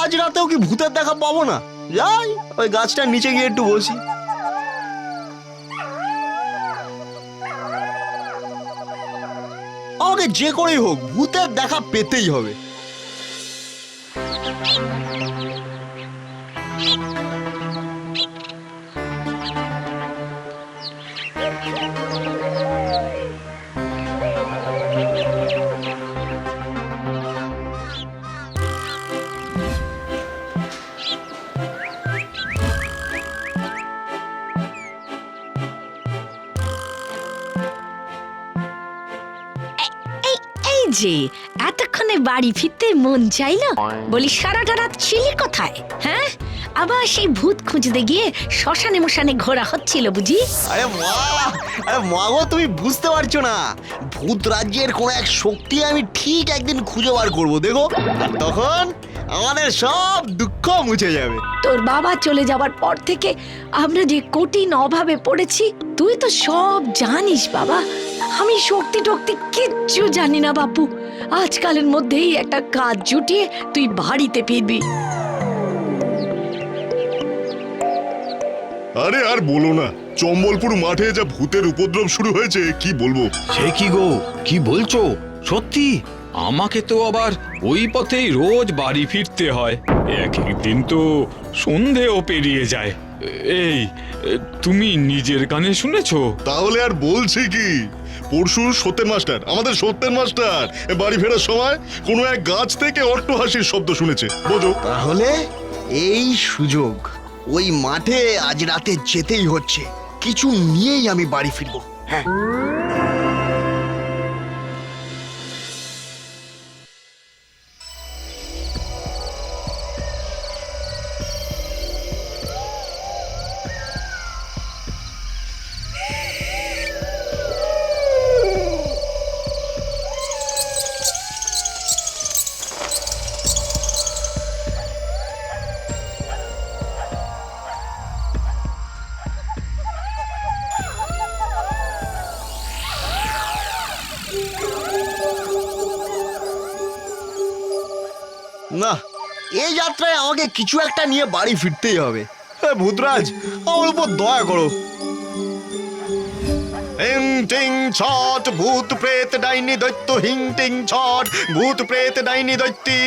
আজ রাতেও কি ভূতের দেখা পাবো না? যাই, ওই গাছটার নিচে গিয়ে একটু বসি। আমাকে যে করেই হোক, ভূতের দেখা পেতেই হবে। যে এতক্ষণে বাড়ি ফিরতে মন চাইলো বলি সারাটা রাত ছিলি কোথায় হ্যাঁ? আবার সেই ভূত খুঁজতে গিয়ে শ্মশানে মশানে ঘোরা হচ্ছিল বুঝি? আরে মা আরে মা গো তুমি বুঝতে পারছ না। ভূত রাজ্যের কোনো এক শক্তি আমি ঠিক একদিন খুঁজে বার করব দেখো। আর তখন আমাদের সব দুঃখ মুছে যাবে। তোর বাবা চলে যাওয়ার পর থেকে আমরা যে কঠিন অভাবে পড়েছি তুই তো সব জানিস বাবা। আমি শক্তি টক্তি কিচ্ছু জানি না বাপু। আজকালের মধ্যেই একটা কাজ জুটিয়ে তুই বাড়িতে ফিরবি। আরে আর বলো না চম্বলপুর মাঠে যা ভূতের উপদ্রব শুরু হয়েছে কি বলব? সে কি গো? কি বলছো? সত্যি? আমাকে তো আবার ওই পথেই রোজ বাড়ি ফিরতে হয়। এক একদিন তো সন্ধেও পেরিয়ে যায়। এই তুমি নিজের কানে শুনেছো? তাহলে আর বলছি কি? পরশু সত্যের মাস্টার, আমাদের সত্যের মাস্টার। বাড়ি ফেরার সময় কোনো এক গাছ থেকে অট্টহাসির শব্দ শুনেছে। বোঝো। তাহলে এই সুযোগ ওই মাঠে আজ রাতে যেতেই হচ্ছে। কিছু নিয়েই আমি বাড়ি ফিরবো। হ্যাঁ। এই যাত্রায় আমাকে কিছু একটা নিয়ে বাড়ি ফিরতেই হবে। ভূতরাজ, আমার উপর দয়া করো। হিং, টিং, ছট, ভূত প্রেত, ডাইনি, দৈত্য, হিং, টিং, ছট, ভূত প্রেত, ডাইনি দৈত্যি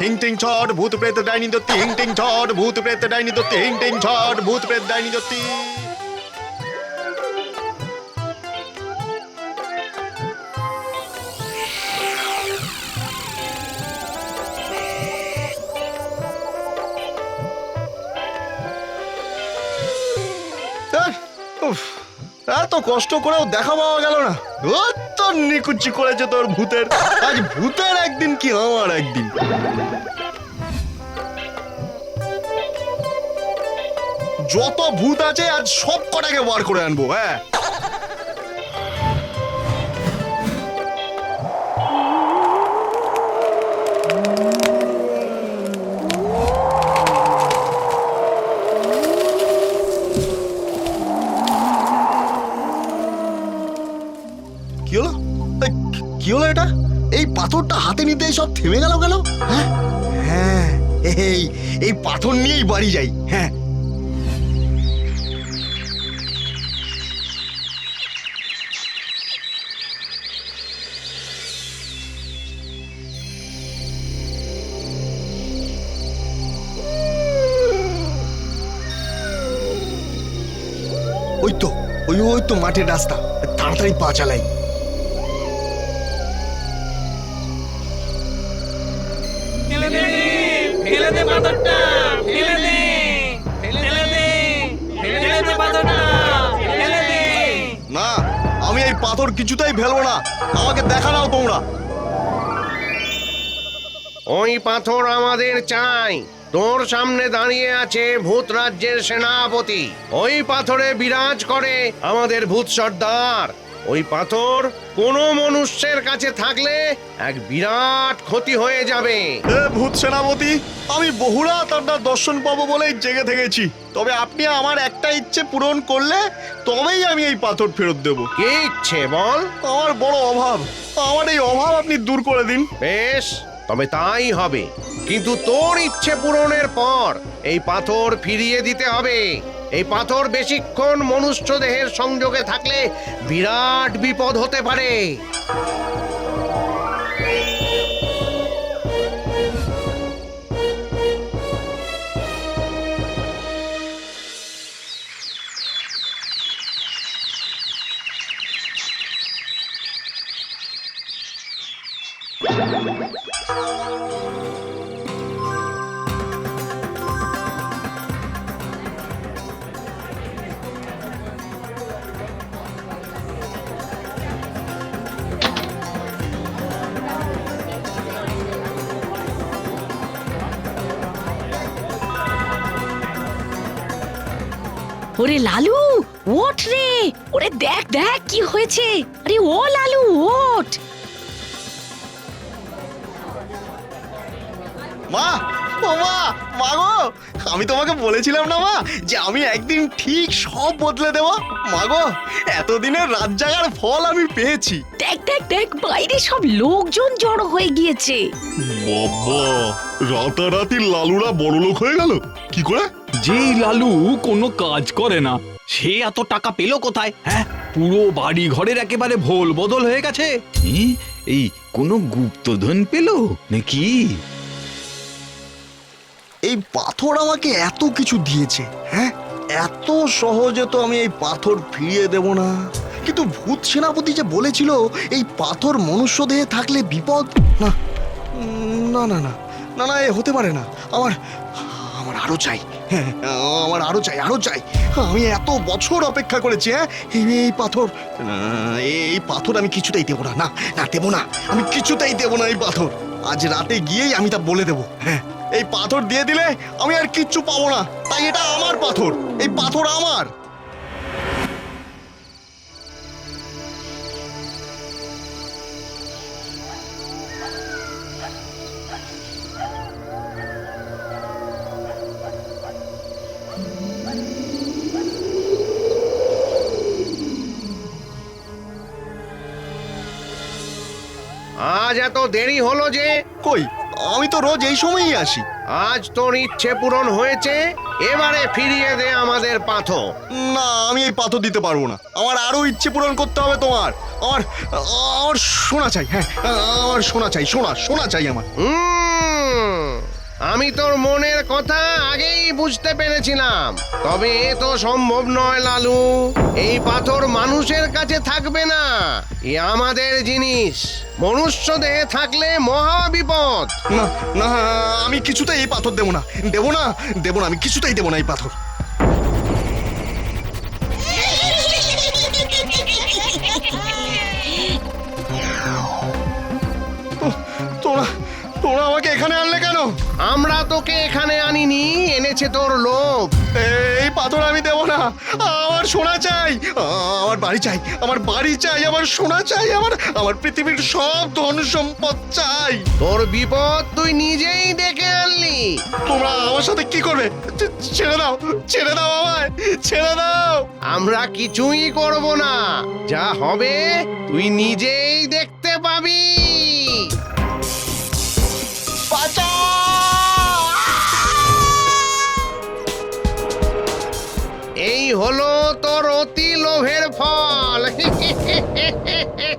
হিং, টিং, ছট, ভূত প্রেত, ডাইনি দৈত্যি হিং, টিং, ছট, ভূত প্রেত, ডাইনি দৈত্যি হিং, টিং, ছট, ভূত প্রেত, ডাইনি দৈত্যি কষ্ট করেও দেখা পাওয়া গেল না। অত নিকুচি করেছে তোর ভূতের। আজ ভূতের একদিন কি আমার একদিন? যত ভূত আছে, আজ সব কটাকে বার করে আনব হ্যাঁ? নিতেই সব থেমে গেল কেন? হ্যাঁ? হ্যাঁ এই এই পাথর নিয়েই বাড়ি যাই হ্যাঁ। ওই তো, ওই ওই তো মাঠের রাস্তা, তাড়াতাড়ি পা চালাই। পাথর কিছুতেই ফেলব না। আমাকে দেখা নাও তোমরা। ওই পাথর আমাদের চাই। তোর সামনে দাঁড়িয়ে আছে ভূত রাজ্যের সেনাপতি। ওই পাথরে বিরাজ করে আমাদের ভূত সর্দার। ওই পাথর কোনো মনুষ্যের কাছে থাকলে এক বিরাট ক্ষতি হয়ে যাবে। এ ভূত সেনাপতি আমি বহুরাত আপনার দর্শন পাবো বলেই জেগে থেকেছি। তবে আপনি আমার একটা ইচ্ছে পূরণ করলে তবেই আমি এই পাথর ফেরত দেব। কে ইচ্ছে বল? আমার বড় অভাব। আমার এই অভাব আপনি দূর করে দিন। বেশ তবে তাই হবে। কিন্তু তোর ইচ্ছে পূরণের পর এই পাথর ফিরিয়ে দিতে হবে। এই পাথর বেশিক্ষণ মনুষ্য দেহের সংযোগে থাকলে বিরাট বিপদ হতে পারে। ওরে লালু ওঠ রে। ওরে দেখ দেখ কি হয়েছে। আরে ও লালু ওঠ। মা ও মা মা গো আমি তোমাকে বলেছিলাম না মা যে আমি একদিন ঠিক সব বদলে দেবো। মা গো এতদিনের রাত জাগার ফল আমি পেয়েছি। দেখ দেখ দেখ বাইরে সব লোকজন জড়ো হয়ে গিয়েছে। বাবা রাতারাতি লালুরা বড়লোক হয়ে গেল। কি করে? যেই লালু কোনো কাজ করে না, সে এত টাকা পেল কোথায়? হ্যাঁ পুরো বাড়ি ঘরের একেবারে ভোল বদল হয়ে গেছে। এই কোনো গুপ্তধন পেল নাকি? এই পাথর আমাকে এত কিছু দিয়েছে হ্যাঁ? এত সহজে তো আমি এই পাথর ফিরিয়ে দেব না। কিন্তু ভূত সেনাপতি যে বলেছিল, এই পাথর মনুষ্য দেহে থাকলে বিপদ না না না না না না, এ হতে পারে না। আমার আমার আরও চাই। হ্যাঁ আমার আরও চাই আরও চাই। আমি এত বছর অপেক্ষা করেছি হ্যাঁ? এই পাথর এই পাথর আমি কিছুতেই দেবো না না না, দেবো না। আমি কিছুতেই দেবো না এই পাথর। আজ রাতে গিয়েই আমি তা বলে দেবো হ্যাঁ? এই পাথর দিয়ে দিলে আমি আর কিচ্ছু পাবো না। তাই এটা আমার পাথর, এই পাথর আমার। এত দেরি হলো যে কই? আমি তো রোজ এই সময়ই আসি। আজ তোর ইচ্ছে পূরণ হয়েছে এবারে ফিরিয়ে দে আমাদের পাথর। না আমি এই পাথর দিতে পারব না। আমার আরও ইচ্ছে পূরণ করতে হবে তোমার। আমার আমার শোনা চাই হ্যাঁ আমার শোনা চাই শোনা শোনা চাই আমার। হুম, আমি তোর মনের কথা আগেই বুঝতে পেরেছিলাম। তবে এ তো সম্ভব নয় লালু। এই পাথর মানুষের কাছে থাকবে না। এ আমাদের জিনিস। মনুষ্য দেহে থাকলে মহা বিপদ। না না আমি কিছুতেই এই পাথর দেবো না। দেবো না দেবো না আমি কিছুতেই দেবো না এই পাথর। তোরা তোমরা আমাকে এখানে আনলে কেন? আমরা তোকে এখানে আনিনি এনেছে তোর লোভ। এই পাথর আমি দেবো না। আমার সোনা চাই। আমার বাড়ি চাই আমার বাড়ি চাই আমার সোনা চাই আমার আমার পৃথিবীর সব ধন সম্পদ চাই। তোর বিপদ তুই নিজেই ডেকে আনলি। তোমরা আমার সাথে কি করবে? ছেড়ে দাও ছেড়ে দাও আমায় ছেড়ে দাও। আমরা কিছুই করব না। যা হবে তুই নিজেই দেখতে এই হলো তোর অতি লোভের ফল।